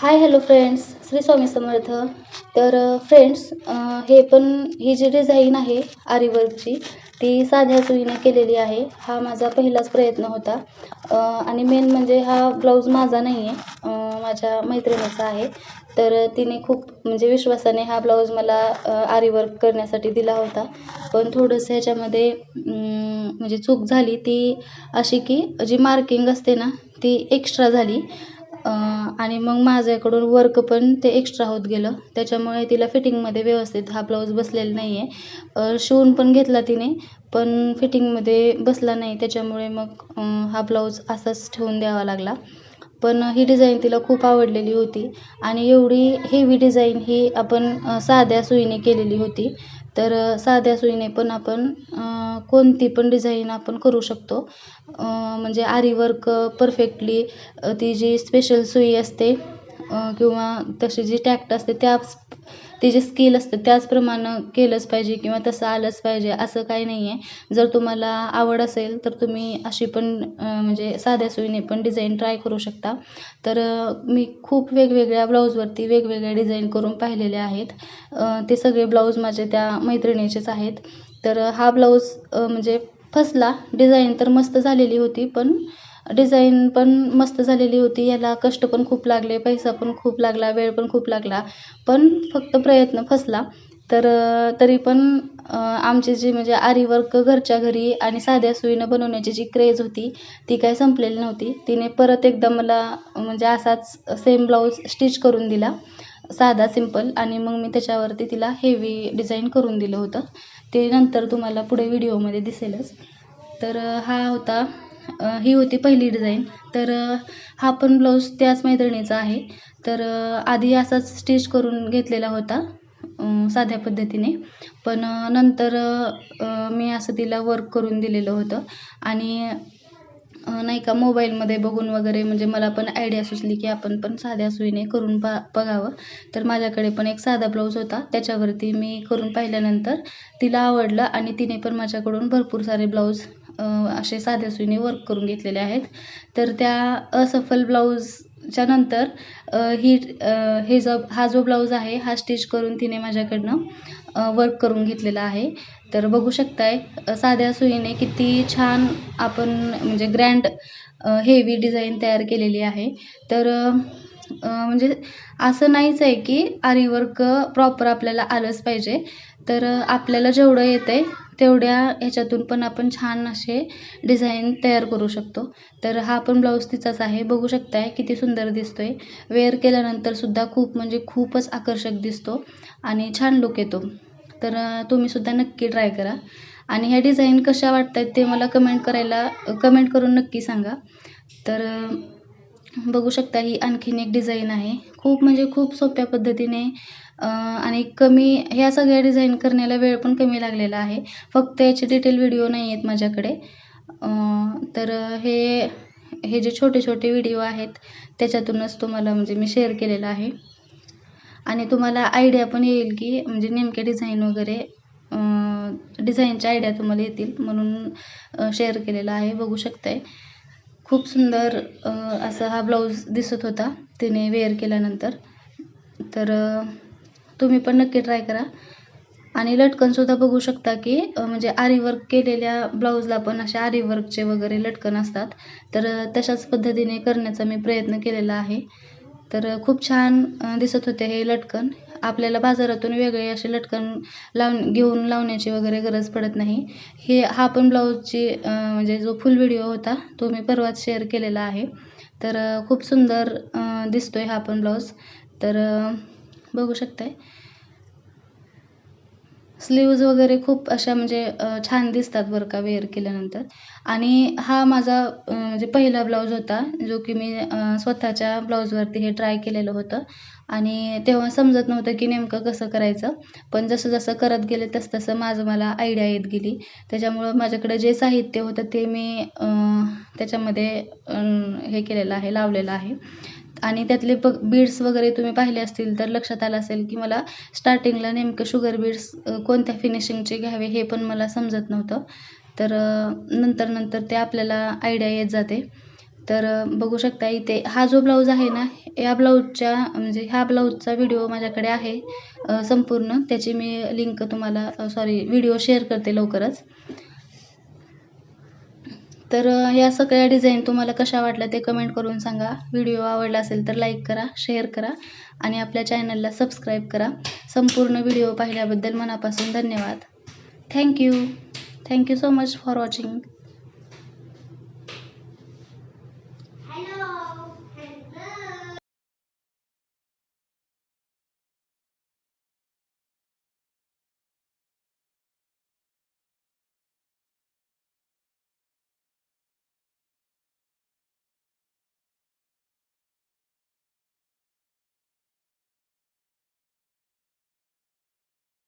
Hi hello friends Shri Swami Samarth. तर friends हे पण ही जी डिझाईन आहे आरीवर्कची ती साध्या सुईने केलेली आहे. हा माझा पहिलाच प्रयत्न होता. आणि मेन म्हणजे हा ब्लाऊज माझा नाही आहे माझ्या मैत्रिणीचा आहे. तर तिने खूप म्हणजे विश्वासाने हा ब्लाऊज मला आरीवर्क करण्यासाठी दिला होता. पण थोडंसं ह्याच्यामध्ये म्हणजे चूक झाली. ती अशी की जी मार्किंग असते ना ती एक्स्ट्रा झाली. आणि मग माझ्याकडून वर्क पण ते एक्स्ट्रा होत गेलं. त्याच्यामुळे तिला फिटिंगमध्ये व्यवस्थित हा ब्लाऊज बसलेला नाही आहे शिवून पण घेतला तिने पण फिटिंगमध्ये बसला नाही. त्याच्यामुळे मग हा ब्लाऊज असाच ठेवून द्यावा लागला. पण ही डिझाईन तिला खूप आवडलेली होती. आणि एवढी हेवी डिझाईन ही आपण साध्या सुईने केलेली होती. तर साध्या सुईने पण आपण कोणती पण डिझाईन आपण करू शकतो. म्हणजे आरी वर्क परफेक्टली ती जी स्पेशल सुई असते किंवा तशी जी टॅक्ट असते त्याच ती जे स्किल असतं त्याचप्रमाणं केलंच पाहिजे किंवा तसं आलंच पाहिजे असं काही नाही आहे जर तुम्हाला आवड असेल तर तुम्ही अशी पण म्हणजे साध्या सुईने पण डिझाईन ट्राय करू शकता. तर मी खूप वेगवेगळ्या ब्लाऊजवरती वेगवेगळ्या डिझाईन करून पाहिलेले आहेत. ते सगळे ब्लाऊज माझे त्या मैत्रिणीचेच आहेत. तर हा ब्लाऊज म्हणजे फसला. डिझाईन तर मस्त झालेली होती पण डिझाईन पण मस्त झालेली होती. याला कष्ट पण खूप लागले पैसा पण खूप लागला वेळ पण खूप लागला. पण फक्त प्रयत्न फसला. तर तरी पण आमची जी म्हणजे आरीवर्क घरच्या घरी आणि साध्या सुईनं बनवण्याची जी क्रेज होती ती काय संपलेली नव्हती. तिने परत एकदा मला म्हणजे असाच सेम ब्लाऊज स्टिच करून दिला. साधा सिंपल आणि मग मी त्याच्यावरती तिला हेवी डिझाईन करून दिलं होतं. ते नंतर तुम्हाला पुढे व्हिडिओमध्ये दिसेलच. तर हा होता ही होती पहिली डिझाईन. तर हा पण ब्लाऊज त्याच मैत्रिणीचा आहे. तर आधी असाच स्टिच करून घेतलेला होता साध्या पद्धतीने. पण नंतर मी असं तिला वर्क करून दिलेलं होतं. आणि नाही का मोबाईलमध्ये बघून वगैरे म्हणजे मला पण आयडिया सुचली की आपण पण साध्या सुईने करून पा बघावं. तर माझ्याकडे पण एक साधा ब्लाऊज होता. त्याच्यावरती मी करून पाहिल्यानंतर तिला आवडलं आणि तिने पण माझ्याकडून भरपूर सारे ब्लाऊज असे साध्या सुईने वर्क करून घेतलेले आहेत. तर त्या असफल ब्लाऊजच्या नंतर ही हे जो हा जो ब्लाऊज आहे हा स्टिच करून तिने माझ्याकडनं वर्क करून घेतलेला आहे. तर बघू शकताय साध्या सुईने किती छान आपण म्हणजे ग्रँड हेवी डिझाईन तयार केलेली आहे. तर म्हणजे असं नाहीच आहे की आरी वर्क प्रॉपर आपल्याला आलंच पाहिजे. तर आपल्याला जेवढं येतं आहे तेवढ्या ह्याच्यातून पण आपण छान असे डिझाईन तयार करू शकतो. तर हा पण ब्लाऊज तिचाच आहे. बघू शकताय किती सुंदर दिसतोय. वेअर केल्यानंतरसुद्धा खूप म्हणजे खूपच आकर्षक दिसतो आणि छान लुक येतो. तर तुम्हीसुद्धा नक्की ट्राय करा. आणि ह्या डिझाईन कशा वाटत आहेत ते मला कमेंट करायला कमेंट करून नक्की सांगा. तर बघू शकता ही आणखीन एक डिझाईन आहे. खूप म्हणजे खूप सोप्या पद्धतीने आणि कमी ह्या सगळ्या डिझाईन करण्याला वेळ पण कमी लागलेला आहे. फक्त याचे डिटेल व्हिडिओ नाही आहेत माझ्याकडे. तर हे हे जे छोटे छोटे व्हिडिओ आहेत त्याच्यातूनच तुम्हाला म्हणजे मी शेअर केलेलं आहे. आणि तुम्हाला आयडिया पण येईल की म्हणजे नेमके डिझाईन वगैरे डिझाईनच्या आयडिया तुम्हाला येतील म्हणून शेअर केलेला आहे. बघू शकताय. खूप सुंदर असा हा ब्लाऊज दिसत होता तिने वेअर केल्यानंतर. तर तुम्ही पण नक्की ट्राय करा. आणि लटकनसुद्धा बघू शकता की म्हणजे आरीवर्क केलेल्या ब्लाऊजला पण असे आरीवर्कचे वगैरे लटकन असतात. तर तशाच पद्धतीने करण्याचा मी प्रयत्न केलेला आहे. तर खूप छान दिसत होते हे लटकन. आपल्याला बाजारातून वेगळे असे लटकन लावून घेऊन लावण्याची वगैरे गरज पडत नाही. हे हा पण ब्लाऊजची म्हणजे जो फुल व्हिडिओ होता तो मी परवाच शेअर केलेला आहे. तर खूप सुंदर दिसतो दिसतोय हा पण ब्लाऊज. तर बघू शकताय. स्लीव्ज वगैरे खूप अशा म्हणजे छान दिसतात बरं का वेअर केल्यानंतर. आणि हा माझा म्हणजे पहिला ब्लाऊज होता जो की मी स्वतःच्या ब्लाऊजवरती हे ट्राय केलेलं होतं. आणि तेव्हा समजत नव्हतं की नेमकं कसं करायचं. पण जसं जसं करत गेले तसं तसं माझं मला आयडिया येत गेली. त्याच्यामुळं माझ्याकडे जे साहित्य होतं ते मी त्याच्यामध्ये हे केलेलं आहे लावलेलं आहे. आणि त्यातले ब बीड्स वगैरे तुम्ही पाहिले असतील तर लक्षात आलं असेल की मला स्टार्टिंगला नेमकं शुगर बीड्स कोणत्या फिनिशिंगचे घ्यावे हे पण मला समजत नव्हतं. तर नंतर नंतर ते आपल्याला आयडिया येत जाते. तर बघू शकता इथे हा जो ब्लाऊज आहे ना या ब्लाऊजच्या म्हणजे ह्या ब्लाऊजचा व्हिडिओ माझ्याकडे आहे संपूर्ण. त्याची मी लिंक तुम्हाला सॉरी व्हिडिओ शेअर करते लवकरच. तर या सगळ्या डिझाईन तुम्हाला कशा वाटल्या ते कमेंट करून सांगा. व्हिडिओ आवडला असेल तर लाईक करा शेअर करा आणि आपल्या चॅनलला सबस्क्राईब करा. संपूर्ण व्हिडिओ पाहिल्याबद्दल मनापासून धन्यवाद. Thank you thank you so much for watching